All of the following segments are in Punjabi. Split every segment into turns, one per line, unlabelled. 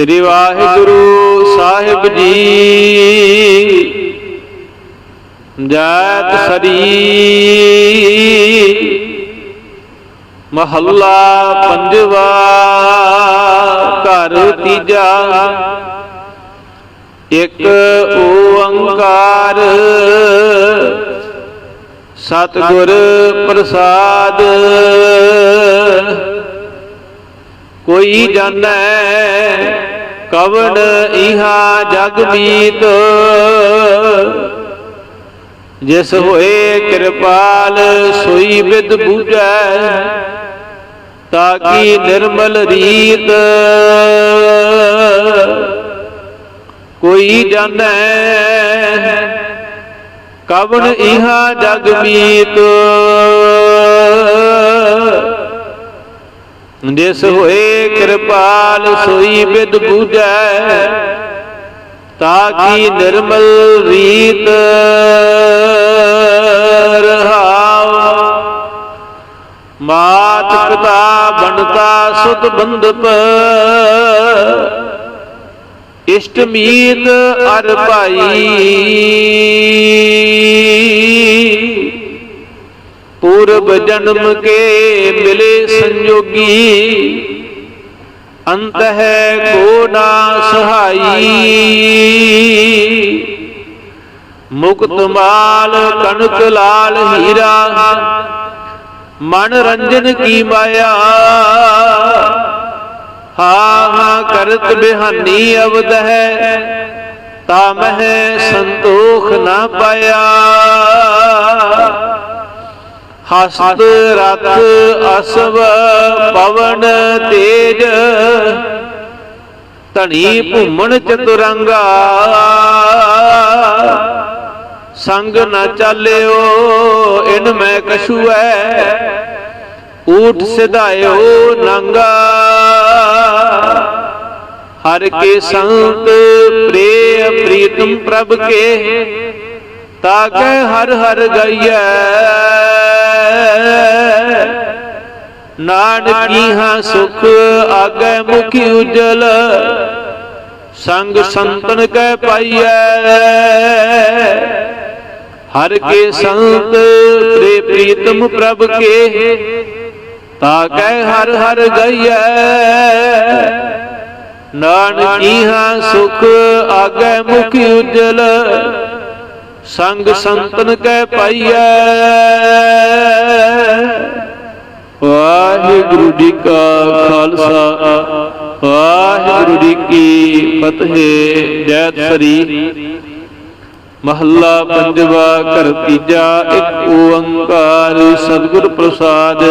ਸ੍ਰੀ ਵਾਹਿਗੁਰੂ ਸਾਹਿਬ ਜੀ। ਜੈਤ ਸਰੀ। ਮਹੱਲਾ ਪੰਜਵਾ, ਘਰ ਤੀਜਾ। ਇੱਕ ਓੰਕਾਰ। ਸਤਿਗੁਰ ਪ੍ਰਸਾਦ। ਕੋਈ ਜਾਣੈ ਕਵਣ ਇਹਾ ਜਗ ਮੀਤ। ਜਿਸ ਹੋਏ ਕਿਰਪਾਲ ਸੋਈ ਵਿਦ ਬੂਝੈ, ਤਾਕੀ ਨਿਰਮਲ ਰੀਤ। ਕੋਈ ਜਾਣੈ ਕਵਣ ਇਹਾ ਜਗ ਮੀਤ। ਜਿਸ ਹੋਏ ਕਿਰਪਾਲ ਸੋਈ ਬਿਦ ਬੂਝੈ ਤਾਕੀ ਨਿਰਮਲ ਰੀਤ ਰਹਾਉ? ਮਾਤ ਪਿਤਾ ਬਣਤਾ ਸੁਤ ਬੰਧਪ ਇਸ਼ਟ ਮੀਤ ਅਰ ਭਾਈ। ਪੂਰਬ ਜਨਮ ਕੇ ਮਿਲੇ ਸੰਜੋਗੀ ਅੰਤ ਹੈ ਕੋ ਨਾ ਸਹਾਈ। ਮੁਕਤ ਮਾਲ ਕਣਕ ਲਾਲ ਹੀਰਾ। ਮਨ ਰੰਜਨ ਕੀ ਮਾਇਆ। ਹਾ ਹਾ ਕਰਤ ਬਿਹਾਨੀ ਅਵਦ ਹੈ। ਤਾ ਮਹਿ ਸੰਤੋਖ ਨਾ ਪਾਇਆ। ਹਸਤ ਰਥ ਅਸਵ ਪਵਨ ਤੇਜ। ਧਣੀ ਭੂਮਣ ਚਤੁਰੰਗਾ। ਸੰਗ ਨ ਚਾਲਿਓ, ਇਨ ਮੈਂ ਕਛੂਐ। ਊਠ ਸਿਧਾਇਓ ਨੰਗਾ। ਹਰ ਕੇ ਸੰਤ ਪ੍ਰੇ ਪ੍ਰੀਤਮ ਪ੍ਰਭ ਕੇ ਤਾਕੈ ਹਰ ਹਰ ਗਈਐ। ਨਾਨਕੀ ਹਾਂ ਸੁਖ ਆਗੈ ਮੁਖੀ ਉਜਲ, ਸੰਗ ਸੰਤਨ ਕੈ ਪਾਈਐ। ਹਰ ਕੇ ਸੰਤ ਤੇ ਪ੍ਰੀਤਮ ਪ੍ਰਭ ਕੇ, ਤਾ ਤਾਕੈ ਹਰ ਹਰ ਗਈਐ। ਨਾਨਕੀ ਹਾਂ ਸੁਖ ਆਗੈ ਮੁਖੀ ਉਜਲ, ਸੰਗ ਸੰਤਨ ਕੈ ਪਾਈਐ। ਵਾਹਿਗੁਰੂ ਜੀ ਕਾ ਖਾਲਸਾ, ਵਾਹਿਗੁਰੂ ਜੀ ਕੀ ਫਤਿਹ। ਜੈ ਸ੍ਰੀ। ਮਹੱਲਾ ਪੰਜਵਾ ਘਰ ਤੀਜਾ, ਇੱਕ ਓੰਕਾਰ ਸਤਿਗੁਰ ਪ੍ਰਸਾਦ।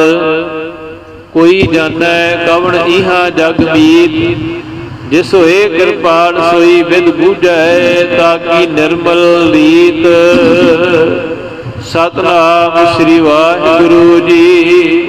ਕੋਈ ਜਾਣੈ ਕਵਣ ਇਹਾ ਜਗ ਮੀਤ। ਜਿਸ ਹੋਏ ਕਿਰਪਾਲ ਸੋਈ ਵਿਦ ਬੂਝੈ, ਤਾਕੀ ਨਿਰਮਲ ਰੀਤ ਸਤਨਾਮ ਸ੍ਰੀ ਵਾਹਿਗੁਰੂ ਜੀ।